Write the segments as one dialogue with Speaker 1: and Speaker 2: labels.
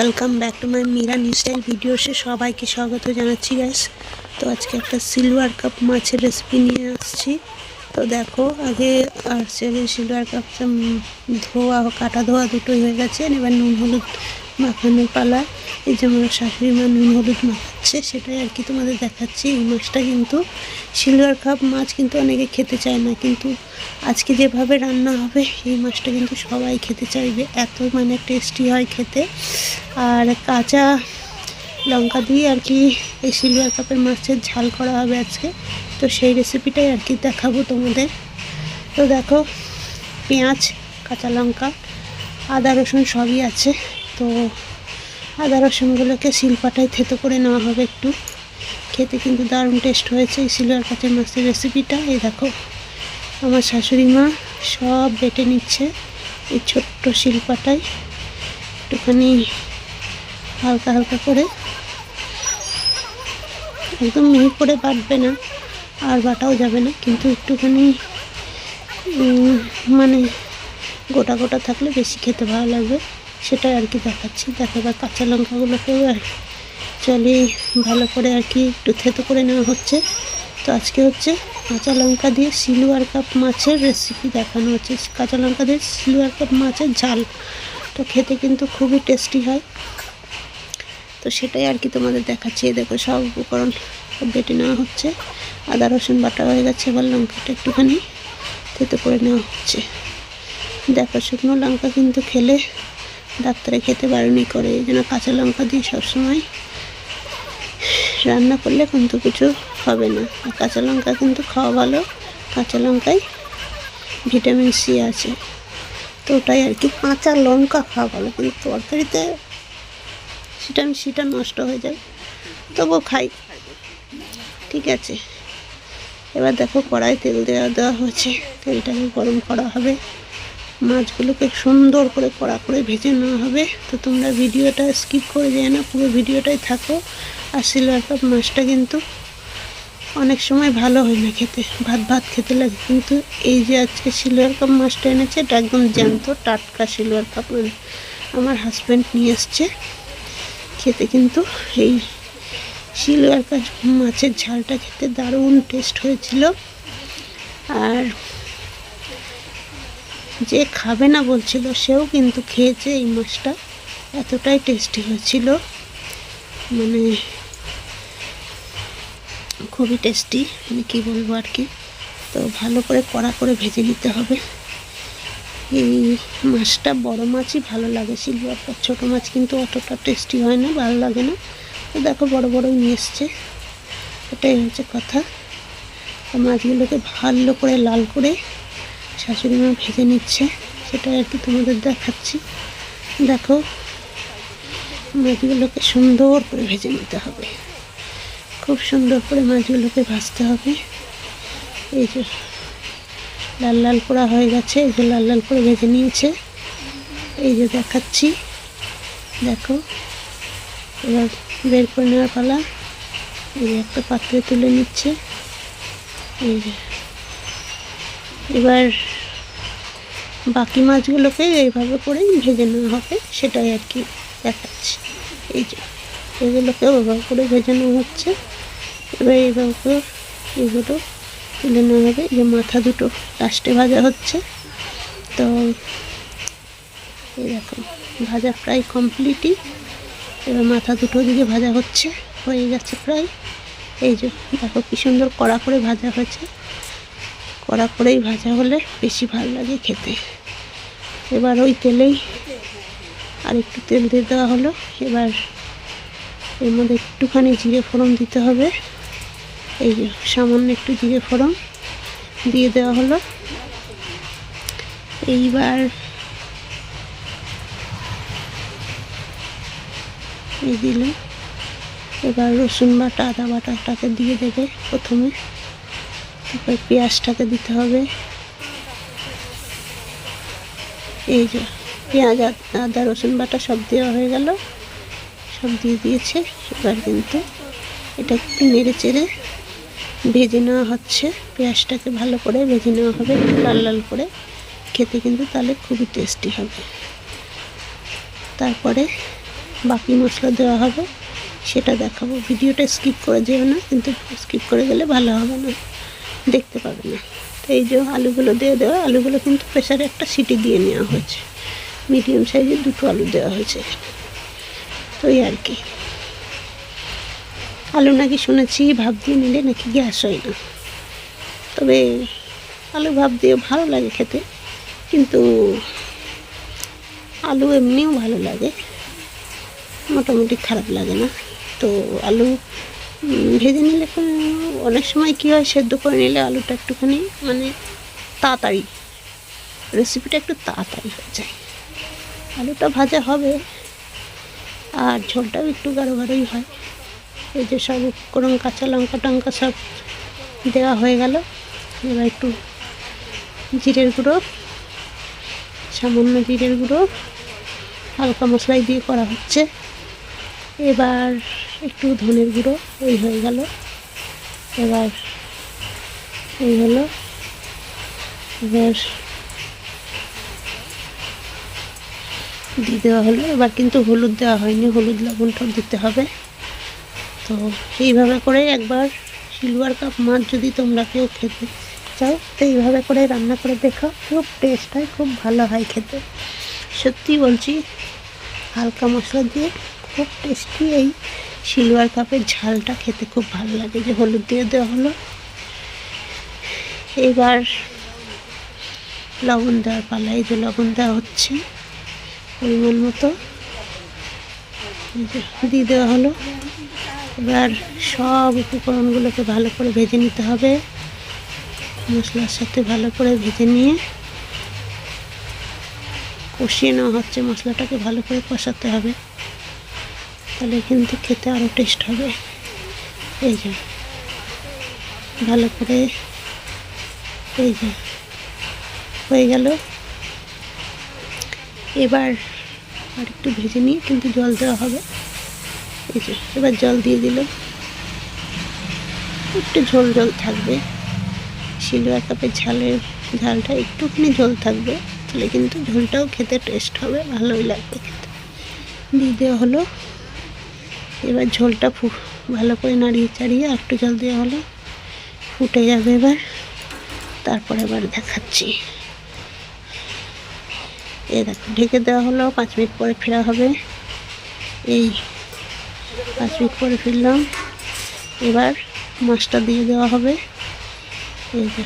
Speaker 1: Welcome back to my Mira style ভিডিওসে সবাইকে স্বাগত জানাচ্ছি গ্যাস তো আজকে একটা সিলভার কাপ মাছের রেসিপি নিয়ে আসছি। তো দেখো, আগে আর সেলে সিলভার কাপটা ধোয়া, কাটা ধোয়া দুটোই হয়ে গেছে। এবার নুন, হলুদ মাখানোর পালা এই যে আমার শাশুড়ি মা নুন হলুদ মাখাচ্ছে, সেটাই আর কি তোমাদের দেখাচ্ছি। এই মাছটা কিন্তু সিলভার কাপ মাছ কিন্তু অনেকে খেতে চায় না, কিন্তু আজকে যেভাবে রান্না হবে, এই মাছটা কিন্তু সবাই খেতে চাইবে। এত মানে টেস্টি হয় খেতে। আর কাঁচা লঙ্কা দিয়ে আর কি এই সিলভার কাপের মাছের ঝাল করা হবে আজকে। তো সেই রেসিপিটাই আর কি দেখাবো তোমাদের। তো দেখো, পেঁয়াজ, কাঁচা লঙ্কা, আদা, রসুন সবই আছে। তো আদা রসুনগুলোকে শিলপাটায় থেতো করে নেওয়া হবে একটু। খেতে কিন্তু দারুণ টেস্ট হয়েছে এই সিলভার কাঁচের মাছের রেসিপিটা এই দেখো, আমার শাশুড়ি মা সব বেটে নিচ্ছে এই ছোট্ট শিলপাটায়। একটুখানি হালকা হালকা করে। একদম মিহি করে বাটবে না, আর বাটাও যাবে না, কিন্তু একটুখানি মানে গোটা গোটা থাকলে বেশি খেতে ভালো লাগবে। সেটাই আর কি দেখাচ্ছি। দেখো এবার কাঁচা লঙ্কাগুলোকেও আর চলে ভালো করে আর কি একটু থেতো করে নেওয়া হচ্ছে। তো আজকে হচ্ছে কাঁচা লঙ্কা দিয়ে সিলভার কাপ মাছের রেসিপি দেখানো হচ্ছে। কাঁচা লঙ্কা দিয়ে সিলভার কাপ মাছের ঝাল। তো খেতে কিন্তু খুবই টেস্টি হয়। তো সেটাই আর কি তোমাদের দেখাচ্ছি। দেখো সব উপকরণ বেটে নেওয়া হচ্ছে। আদা, রসুন বাটা হয়ে গেছে। এবার লঙ্কাটা একটুখানি থেতো করে নেওয়া হচ্ছে। দেখো শুকনো লঙ্কা কিন্তু খেলে ডাক্তারে খেতে বারণই করে। এই জন্য কাঁচা লঙ্কা দিয়ে সবসময় রান্না করলে কিন্তু কিছু হবে না। আর কাঁচা লঙ্কা কিন্তু খাওয়া ভালো। কাঁচা লঙ্কায় ভিটামিন সি আছে। তো ওটাই আর কি। কাঁচা লঙ্কা খাওয়া ভালো, কিন্তু তরকারিতে ভিটামিন সিটা নষ্ট হয়ে যায়। তবুও খাই। ঠিক আছে। এবার দেখো কড়াই তেল দেওয়া দেওয়া হয়েছে। তেলটাকে গরম করা হবে। মাছগুলোকে সুন্দর করে কড়া করে ভেজে নেওয়া হবে। তো তোমরা ভিডিওটা স্কিপ করে যেও না, পুরো ভিডিওটাই থাকো। আর সিলভার কাপ মাছটা কিন্তু অনেক সময় ভালো হয় না খেতে। ভাত ভাত খেতে লাগে। কিন্তু এই যে আজকে সিলভার কাপ মাছটা এনেছে, এটা একদম জ্যান্ত, টাটকা সিলভার কাপ মানে আমার হাজব্যান্ড নিয়ে এসছে খেতে কিন্তু এই সিলভার কাপ মাছের ঝালটা খেতে দারুণ টেস্ট হয়েছিল। আর যে খাবে না বলছিল, সেও কিন্তু খেয়েছে এই মাছটা। এতটাই টেস্টি হয়েছিল। মানে খুবই টেস্টি মানে কী বলব আর কি। তো ভালো করে কড়া করে ভেজে নিতে হবে। এই মাছটা বড় মাছই ভালো লাগে, সিলভার কাপ ছোটো মাছ কিন্তু অতটা টেস্টি হয় না, ভালো লাগে না। তো দেখো বড় বড়ই নিয়ে এসছে। এটাই হচ্ছে কথা। মাছগুলোকে ভালো করে লাল করে শাশুড়ি মা ভেজে নিচ্ছে, সেটা আর কি তোমাদের দেখাচ্ছি। দেখো মাছগুলোকে সুন্দর করে ভেজে নিতে হবে। খুব সুন্দর করে মাছগুলোকে ভাজতে হবে। এই যে লাল লাল করা হয়ে গেছে, এই যে লাল লাল করে ভেজে নিয়েছে। এই যে দেখাচ্ছি। দেখো, এবার বের করে নেওয়ার পালা। এই যে একটা পাত্রে তুলে নিচ্ছে। এই যে, এবার বাকি মাছগুলোকে এইভাবে করেই ভেজে নেওয়া হবে, সেটাই আর কি দেখাচ্ছি। এই যে এগুলোকে ওইভাবে করে ভেজে নেওয়া হচ্ছে। এবার এইভাবে করে এগুলো তুলে নেওয়া হবে। যে মাথা দুটো লাস্টে ভাজা হচ্ছে। তো এই দেখো ভাজা প্রায় কমপ্লিটই। এবার মাথা দুটো দিকে ভাজা হচ্ছে, হয়ে গেছে প্রায়। এই যে, দেখো কি সুন্দর কড়া করে ভাজা হয়েছে। কড়া করেই ভাজা হলে বেশি ভালো লাগে খেতে। এবার ওই তেলেই আর একটু তেল দিয়ে দেওয়া হলো। এবার এর মধ্যে একটুখানি জিরে ফোড়ন দিতে হবে। এই সামান্য একটু জিরে ফোড়ন দিয়ে দেওয়া হলো। এইবার এই দিল এবার রসুন বাটা, আদা বাটাটাকে দিয়ে দেবে প্রথমে। তারপর পেঁয়াজটাকে দিতে হবে। এই যে পেঁয়াজ আদ- রসুন বাটা সব দেওয়া হয়ে গেল। সব দিয়ে দিয়েছে, এবার কিন্তু এটা একটু নেড়ে চেড়ে ভেজে নেওয়া হচ্ছে। পেঁয়াজটাকে ভালো করে ভেজে নেওয়া হবে লাল লাল করে। খেতে কিন্তু তাহলে খুবই টেস্টি হবে। তারপরে বাকি মশলা দেওয়া হবে, সেটা দেখাবো। ভিডিওটা স্কিপ করে যেও না, কিন্তু স্কিপ করে গেলে ভালো হবে না। দেখতে পাবে না। এই যে আলুগুলো দিয়ে দেওয়া, আলুগুলো কিন্তু প্রেসারে একটা সিটি দিয়ে নেওয়া হয়েছে। মিডিয়াম সাইজে দুটো আলু দেওয়া হয়েছে। তো আর কি। আলু নাকি শুনেছি ভাব দিয়ে নিলে নাকি গ্যাস হয় না। তবে আলু ভাব দিয়ে ভালো লাগে খেতে, কিন্তু আলু এমনিও ভালো লাগে। মোটামুটি খারাপ লাগে না। তো আলু ভেজে নিলে অনেক সময় কী হয়, সেদ্ধ করে নিলে আলুটা একটুখানি মানে তাড়াতাড়ি রেসিপিটা একটু তাড়াতাড়ি হয়ে যায়। আলুটা ভাজা হবে আর ঝোলটাও একটু গাঢ় গাঢ়ই হয়। এই যে সব উপকরণ, কাঁচা লঙ্কা টঙ্কা সব দেওয়া হয়ে গেল। এবার একটু জিরের গুঁড়ো, সামান্য জিরের গুঁড়ো, হালকা মশলাই দিয়ে করা হচ্ছে। এবার একটু ধনের গুঁড়ো, এই হয়ে গেল। এবার এই হলো। এবার দিয়ে দেওয়া হলো। এবার কিন্তু হলুদ দেওয়া হয়নি, হলুদ লবণটাও দিতে হবে। তো এইভাবে করে একবার সিলভার কাপ মাছ যদি তোমরা কেউ খেতে চাও, তো এইভাবে করে রান্না করে দেখো। খুব টেস্ট হয়, খুব ভালো হয় খেতে। সত্যি বলছি, হালকা মশলা দিয়ে খুব টেস্টি এই সিলভার কাপের ঝালটা খেতে খুব ভালো লাগে, যে হলুদ দিয়ে দেওয়া হলো। এবার লবণ দেওয়ার পালা, এই যে লবণ দেওয়া হচ্ছে পরিমাণ মতো। দিয়ে দেওয়া হলো। এবার সব উপকরণগুলোকে ভালো করে ভেজে নিতে হবে। মশলার সাথে ভালো করে ভেজে নিয়ে কষিয়ে নেওয়া হচ্ছে। মশলাটাকে ভালো করে কষাতে হবে। তাহলে কিন্তু খেতে আরও টেস্ট হবে। এই যে, ভালো করে এই যে, হয়ে গেল। এবার আর একটু ভেজে নিয়ে কিন্তু জল দেওয়া হবে। এই যে, এবার জল দিয়ে দিল একটু ঝোল ঝোল থাকবে। সিলভার কাপের ঝালের ঝালটা একটুখানি ঝোল থাকবে, তাহলে কিন্তু ঝোলটাও খেতে টেস্ট হবে, ভালোই লাগবে খেতে। দিয়ে দেওয়া হলো এবার ঝোলটা ফু ভালো করে নাড়িয়ে চাড়িয়ে একটু জল দেওয়া হলো, ফুটে যাবে এবার। তারপরে এবার দেখাচ্ছি। এই দেখো, ঢেকে দেওয়া হলো, পাঁচ মিনিট পরে ফেরা হবে। এই পাঁচ মিনিট পরে ফিরলাম এবার মাছটা দিয়ে দেওয়া হবে। এই যে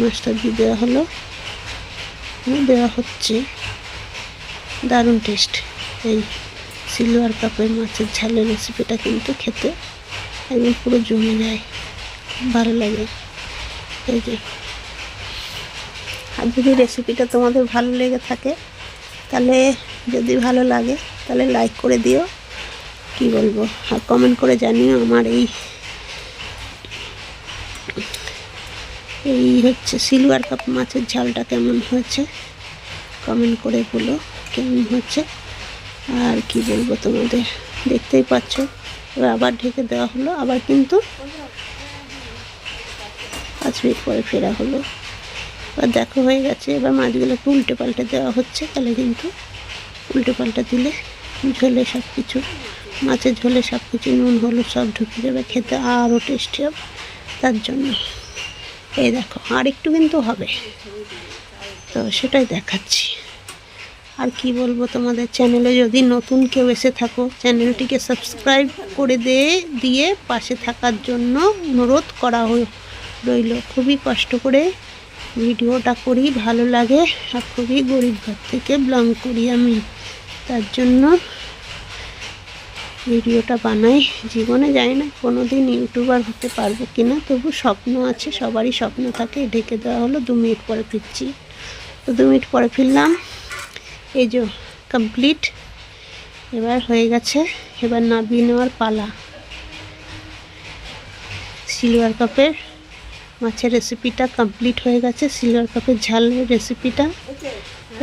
Speaker 1: মাছটা দিয়ে দেওয়া হলো। দেওয়া হচ্ছে। দারুণ টেস্ট এই সিলভার কাপের মাছের ঝালের রেসিপিটা কিন্তু খেতে একদম পুরো জমে যায়, ভালো লাগে। এই যে। আর যদি রেসিপিটা তোমাদের ভালো লেগে থাকে, তাহলে যদি ভালো লাগে, তাহলে লাইক করে দিও। কি বলব? আর কমেন্ট করে জানিও আমার এই এই হচ্ছে সিলভার কাপ মাছের ঝালটা কেমন হয়েছে। কমেন্ট করে বলো কেমন হচ্ছে আর কি বলব তোমাদের? দেখতেই পাচ্ছ আবার ঢেকে দেওয়া হলো, আবার কিন্তু পাঁচ মিনিট পরে ফেরা হলো। এবার দেখো হয়ে গেছে, এবার মাছগুলোকে উল্টে পাল্টে দেওয়া হচ্ছে, তাহলে কিন্তু উল্টে পাল্টে দিলে ঝোলে সব কিছু মাছের ঝোলে সব কিছু নুন, হলুদ সব ঢুকে যাবে, খেতে আরও টেস্টি হবে, তার জন্য। এই দেখো আর একটু কিন্তু হবে। তো সেটাই দেখাচ্ছি। আর কি বলব তোমাদের চ্যানেলে যদি নতুন কেউ এসে থাকো চ্যানেলটিকে সাবস্ক্রাইব করে দিয়ে দিয়ে পাশে থাকার জন্য অনুরোধ করা রইল। খুবই কষ্ট করে ভিডিওটা করি, ভালো লাগে আর খুবই গরিব ঘর থেকে ব্লং করি আমি। তার জন্য ভিডিওটা বানাই। জীবনে যাই না কোনো দিন ইউটিউবার হতে পারব কি না তবু স্বপ্ন আছে, সবারই স্বপ্ন থাকে। ঢেকে দেওয়া হলো, দু মিনিট পরে ফিরছি। তো দু মিনিট পরে ফিরলাম। এই যে কমপ্লিট এবার হয়ে গেছে, এবার নামিয়ে নেওয়ার পালা। সিলভার কাপের মাছের রেসিপিটা কমপ্লিট হয়ে গেছে সিলভার কাপের ঝালের রেসিপিটা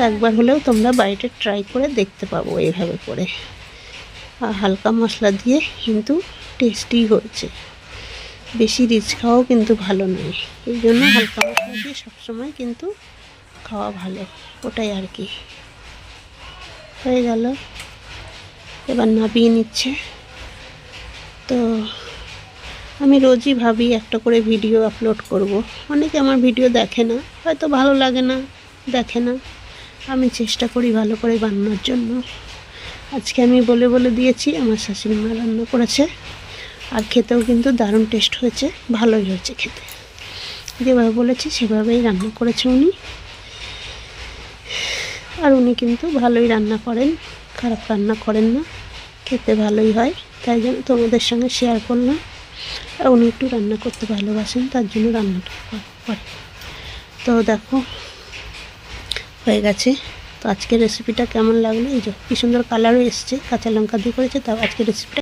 Speaker 1: একবার হলেও তোমরা বাড়িতে ট্রাই করে দেখতে পাবো এইভাবে করে। আর হালকা মশলা দিয়ে কিন্তু টেস্টি হয়েছে। বেশি রিচ খাওয়াও কিন্তু ভালো নয়। এই জন্য হালকা মশলা দিয়ে সবসময় কিন্তু খাওয়া ভালো, ওটাই আর কি। হয়ে গেল। এবার নাবিয়ে নিচ্ছে। তো আমি রোজই ভাবি একটা করে ভিডিও আপলোড করব। অনেকে আমার ভিডিও দেখে না, হয়তো ভালো লাগে না, দেখে না। আমি চেষ্টা করি ভালো করে বানানোর জন্য। আজকে আমি বলে বলে দিয়েছি, আমার শাশুড়ি মা রান্না করেছে। আর খেতেও কিন্তু দারুণ টেস্ট হয়েছে, ভালোই হয়েছে খেতে। যেভাবে বলেছি সেভাবেই রান্না করেছে উনি। আর উনি কিন্তু ভালোই রান্না করেন, খারাপ রান্না করেন না, খেতে ভালোই হয়, তাই জন্য তোমাদের সঙ্গে শেয়ার করলাম। আর উনি একটু রান্না করতে ভালোবাসেন, তার জন্য রান্নাটা করে তো দেখো, হয়ে গেছে। তো আজকের রেসিপিটা কেমন লাগল? এই যে কি সুন্দর কালারও এসছে, কাঁচা লঙ্কা দিয়ে করেছে, তাও আজকের রেসিপিটা